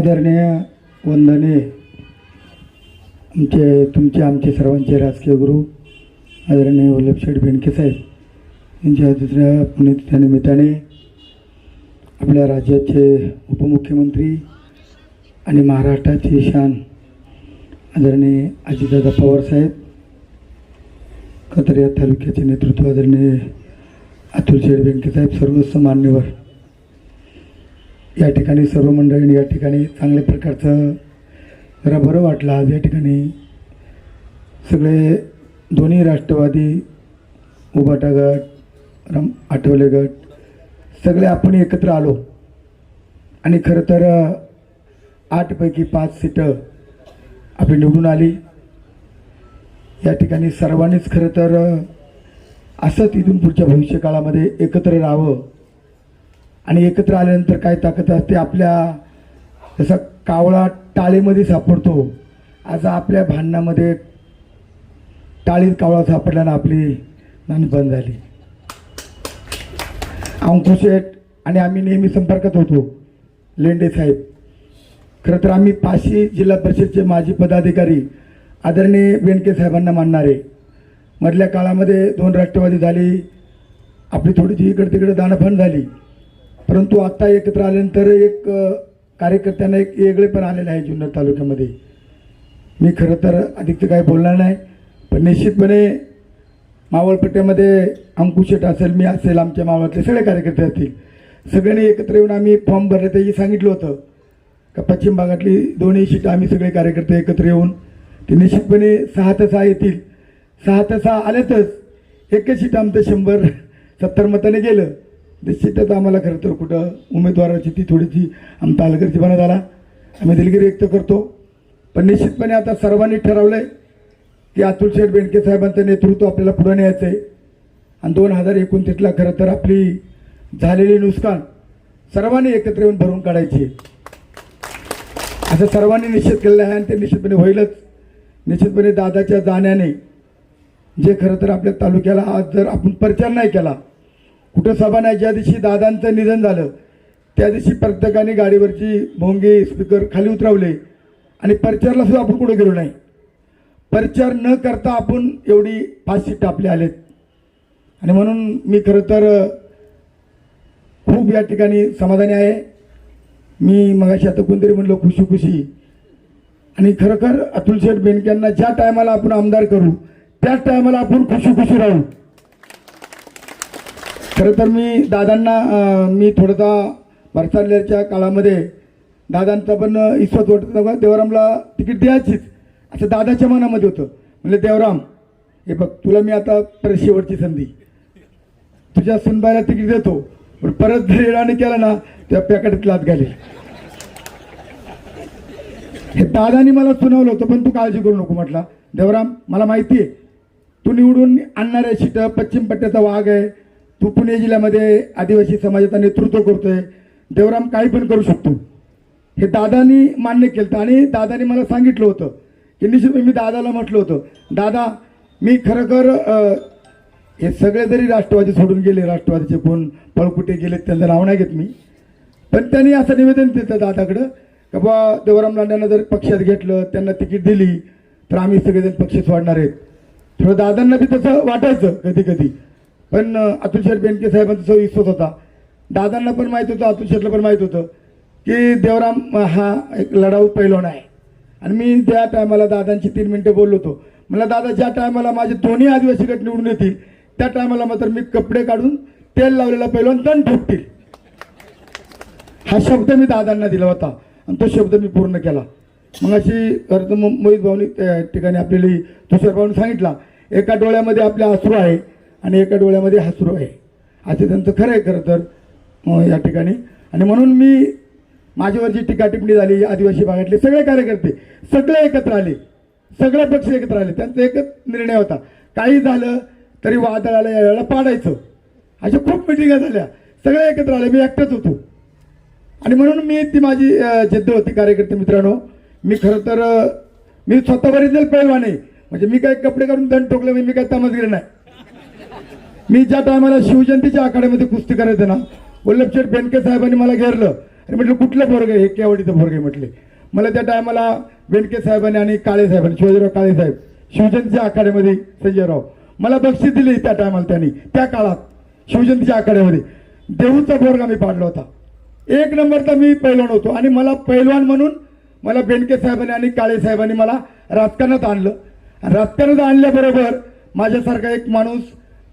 आदरणीय वंदने आमचे तुमचे आमचे सर्वांचे राजकीय गुरु आदरणीय वल्लभशेठ बेनके साहेब यांच्या दुसऱ्या पुण्यतिथ्यानिमित्ताने आपल्या राज्याचे उपमुख्यमंत्री आणि महाराष्ट्राचे शान आदरणीय अजितदादा पवार साहेब तालुक्याचे नेतृत्व आदरणीय अतुल शेठ बेनके साहेब सर्वस्व मान्यवर या ठिकाणी सर्व मंडळींनी या ठिकाणी चांगल्या प्रकारचं जरा बरं वाटलं आज या ठिकाणी. सगळे दोन्ही राष्ट्रवादी उबाटा गट रम आठवले गट सगळे आपण एकत्र आलो. आणि खरं तर आठपैकी पाच सीटं आपली निवडून आली. या ठिकाणी सर्वांनीच खरं तर असंच इथून पुढच्या भविष्यकाळामध्ये एकत्र राहावं आणि एकत्र आल्यानंतर काय ताकद असते? आपल्या जसा कावळा टाळीमध्ये सापडतो आज आपल्या भांडणामध्ये टाळीत कावळा सापडल्यानं आपली नाणी बंद झाली. अंकुशेठ आणि आम्ही नेहमी संपर्कात होतो लेंडे साहेब. खरं तर आम्ही पाचशे जिल्हा परिषदचे माजी पदाधिकारी आदरणीय वेणके साहेबांना मानणारे. मधल्या काळामध्ये दोन राष्ट्रवादी झाली आपली थोडीशी इकडे तिकडे दाणफण झाली. परंतु आत्ता एकत्र आल्यानंतर एक कार्यकर्त्यांना एक वेगळेपण आलेलं आहे जुन्नर तालुक्यामध्ये. मी खरं तर अधिक काही बोलणार नाही पण निश्चितपणे मावळपट्ट्यामध्ये अंकुशेट असेल मी असेल आमच्या मावळातले सगळे कार्यकर्ते असतील. सगळ्यांनी एकत्र येऊन आम्ही फॉर्म भरले त्याची सांगितलं होतं. का पश्चिम भागातली दोन्ही सीटं आम्ही सगळे कार्यकर्ते एकत्र येऊन ते निश्चितपणे सहा ते सहा येतील. सहा ते सहा आल्यातच एकच सीट आमचं शंभर सत्तर मताने गेलं. निश्चितच आम्हाला खरं तर कुठं उमेदवाराची ती थोडीशी आमचा अलगर्जीपणा झाला आम्ही दिलगिरी व्यक्त करतो. पण निश्चितपणे आता सर्वांनी ठरवलं आहे की अतुल शेठ बेंडके साहेबांचं नेतृत्व आपल्याला पुढं न्यायचं आहे. आणि दोन हजार एकोणतीसला खरं तर आपली झालेली नुकसान सर्वांनी एकत्र येऊन भरून काढायची असं सर्वांनी निश्चित केलेलं आहे आणि ते निश्चितपणे होईलच. निश्चितपणे दादाच्या जाण्याने जे खरं तर आपल्या तालुक्याला आज जर आपण प्रचार नाही केला कुठं सभा नाही ज्या दिवशी दादांचं निधन झालं त्या दिवशी प्रत्येकाने गाडीवरची भोंगे स्पीकर खाली उतरवले आणि प्रचारला सुद्धा आपण कुठं गेलो नाही. प्रचार न करता आपण एवढी पाच सीट आपले आलेत. आणि म्हणून मी खरं तर खूप या ठिकाणी समाधानी आहे. मी मगाशी आता कोणतरी म्हणलो खुशी खुशी. आणि खरोखर अतुल शेठ बेनक्यांना ज्या टायमाला आपण आमदार करू त्याच टायमाला आपण खुशी खुशी राहू. खरं तर मी दादांना मी थोडासा भरसाडल्याच्या काळामध्ये दादांचा पण इस्वत वाटत देवरामला तिकीट द्यायचीच. असं दादाच्या मनामध्ये होतं. म्हणजे देवराम हे बघ तुला मी आता परत शेवटची संधी. तुझ्या सुनबाईला तिकीट देतो. पण परत जर येडाने केला ना त्या पॅकेटात लात घालेल. हे दादानी मला सुनावलं होतं पण तू काळजी करू नको म्हटला. देवराम मला माहिती आहे तू निवडून आणणाऱ्या शिट पश्चिम पट्ट्याचा वाघ आहे. तू पुणे जिल्ह्यामध्ये आदिवासी समाजाचं नेतृत्व करतोय. देवराम काही पण करू शकतो. हे दादानी मान्य केलं आणि दादानी मला सांगितलं होतं. की निश्चित मी दादाला म्हटलं होतं. दादा मी खरोखर हे सगळे जरी राष्ट्रवादी सोडून गेले राष्ट्रवादीचे कोण पळकुटे गेले त्यांचं नाव नाही घेत मी. पण त्यांनी असं निवेदन देतं दादाकडं का बा देवराम लांड्यांना जर पक्षात घेतलं त्यांना तिकीट दिली तर आम्ही सगळेजण पक्ष सोडणार आहेत. थोडं दादांना बी तसं वाटायचं कधी कधी पण अतुल शेठ बेनके साहेबांचा तो विश्वास होता. दादांना पण माहीत होतं अतुल शेठला पण माहीत होतं की देवराम हा एक लढाऊ पैलवान आहे. आणि मी त्या टायमाला दादांची तीन मिनटं बोललो होतो. मला दादा ज्या टायमाला माझे दोन्ही आदिवासी गट निवडून येतील त्या टायमाला मात्र मी कपडे काढून तेल लावलेला पैलवान दण ठोकतील. हा शब्द मी दादांना दिला होता आणि तो शब्द मी पूर्ण केला. मग अशी अर्थ मोहित भाऊनी त्या ठिकाणी आपल्याला तुषार भाऊनी सांगितला एका डोळ्यामध्ये आपल्या आसरू आहे आणि एका डोळ्यामध्ये हसरू आहे. असं त्यांचं खरं आहे खरं तर या ठिकाणी. आणि म्हणून मी माझ्यावर जी टीका टिप्पणी झाली आदिवासी भागातले सगळे कार्यकर्ते सगळे एकत्र आले. सगळे पक्ष एकत्र आले. त्यांचा एकच निर्णय होता. काही झालं तरी वादळाला या वेळेला पाडायचं. अशा खूप मिटिंगा झाल्या. सगळे एकत्र आले. मी एकटाच होतो. आणि म्हणून मी ती माझी जिद्द होती कार्यकर्ते मित्रांनो. मी खरं तर मी स्वतः बरेच पैलवान आहे. म्हणजे मी काही कपडे काढून दंड ठोकले मी काही तमसगिरी नाही. मी ज्या टायमाला शिवजयंतीच्या आखाड्यामध्ये कुस्ती करायचं ना वल्लभशेठ बेनके साहेबांनी मला घेरलं. आणि म्हटलं कुठलं पोरग हे केवडीचं पोरग आहे म्हटले. मला त्या टायमाला बेनके साहेबांनी आणि काळे साहेबांनी शिवाजीराव काळे साहेब शिवजयंतीच्या आखाड्यामध्ये संजयराव. मला बक्षीस दिली त्या टायमाला त्यांनी त्या काळात शिवजयंतीच्या आखाड्यामध्ये. देऊचा पोरगा मी पाडला होता. एक नंबरचा मी पैलवान होतो आणि मला पैलवान म्हणून मला बेनके साहेबांनी आणि काळे साहेबांनी मला राजकारणात आणलं. राजकारणात आणल्याबरोबर माझ्यासारखा एक माणूस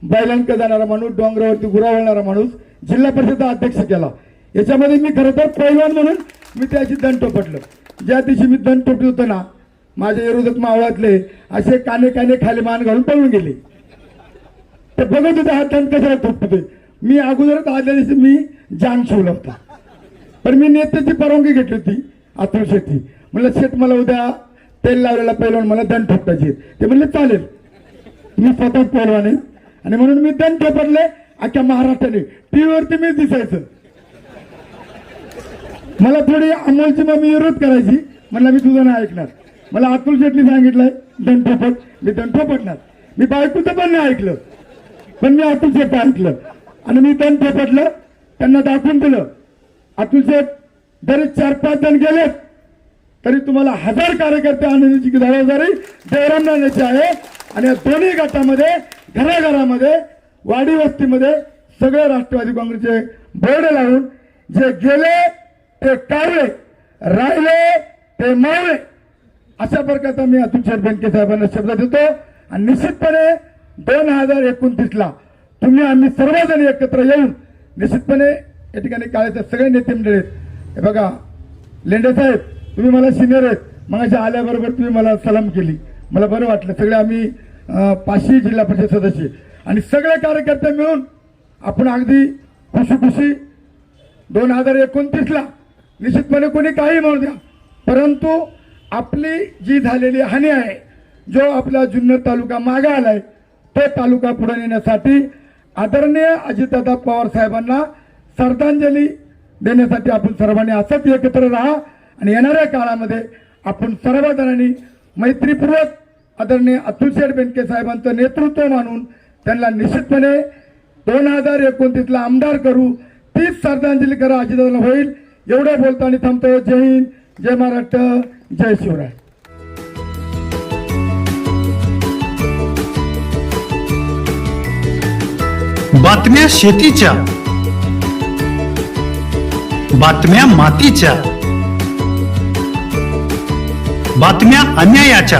बैलांक जाणारा माणूस डोंगरावरती गुरावळणारा माणूस जिल्हा परिषद अध्यक्ष केला. याच्यामध्ये मी खरं तर पैलवान म्हणून मी त्याची दंड टोपटलं ज्या दिवशी मी दंड टोपली होतं ना माझ्या विरोधक मावळातले असे काने काने खाली मान घालून पळून गेले. ते बघत होते हा दंड कशाला टोपतोय मी अगोदरच आदल्या दिवशी मी जाम शिवला होता. पण मी नेत्याची परवानगी घेतली होती अतुल शेट्टी. म्हणलं शेत मला उद्या तेल लावलेला पैलवान मला दंड ठोकायचे ते म्हणले चालेल. मी स्वतः पैलवान आहे. आणि म्हणून मी दंड ठोपडले अख्ख्या महाराष्ट्राने टीव्हीवरती मी दिसायचं. मला थोडी अमोलची मम्मी विरोध करायची. म्हणलं मी तुझं नाही ऐकणार. मला अतुल शेट्टी सांगितलंय दंड मी दंठपटणार मी बायकोचं पण नाही ऐकलं. पण मी अतुल शेट ऐकलं. आणि मी दंड त्यांना दाखवून दिलं. अतुल शेठ जरी चार पाच जण गेलेत तरी तुम्हाला हजार कार्यकर्ते आणण्याची जबाबदारी जयराम नाण्याची आहे. आणि या दोन्ही गटामध्ये घराघरामध्ये वाडी वस्तीमध्ये सगळे राष्ट्रवादी काँग्रेसचे बोर्ड लावून जे गेले ते कावळे राहिले ते मावळे अशा प्रकारचा मी अतुल शेठ साहेबांना शब्द देतो. आणि निश्चितपणे दोन हजार एकोणतीसला तुम्ही आम्ही सर्वजण एकत्र येऊन निश्चितपणे या ठिकाणी काळाचे सगळे नेते मंडळी आहेत. हे बघा लेंडे साहेब तुम्ही मला सिनियर आहेत. मग आल्याबरोबर तुम्ही मला सलाम केली. मला बरं वाटलं. सगळे आम्ही पाचशे जिल्हा परिषद सदस्य. आणि सगळे कार्यकर्ते मिळून आपण अगदी खुशी खुशी दोन हजार एकोणतीसला निश्चितपणे कोणी काही म्हणू द्या. परंतु आपली जी झालेली हानी आहे जो आपला जुन्नर तालुका मागे आलाय तो तालुका पुढे नेण्यासाठी आदरणीय अजितदादा पवार साहेबांना श्रद्धांजली देण्यासाठी आपण सर्वांनी असंच एकत्र राहा आणि येणाऱ्या काळामध्ये आपण सर्वजणांनी मैत्रीपूर्वक आदरणीय अतुल शेठ बेनके साहेबांचं नेतृत्व मानून त्यांना निश्चितपणे दोन हजार एकोणतीसला आमदार करू तीच श्रद्धांजली करा अजितदादा होईल. एवढं बोलताना थांबतो. जय हिंद जय महाराष्ट्र जय शिवराय. बातम्या शेतीच्या बातम्या मातीच्या बातम्या अन्यायाच्या.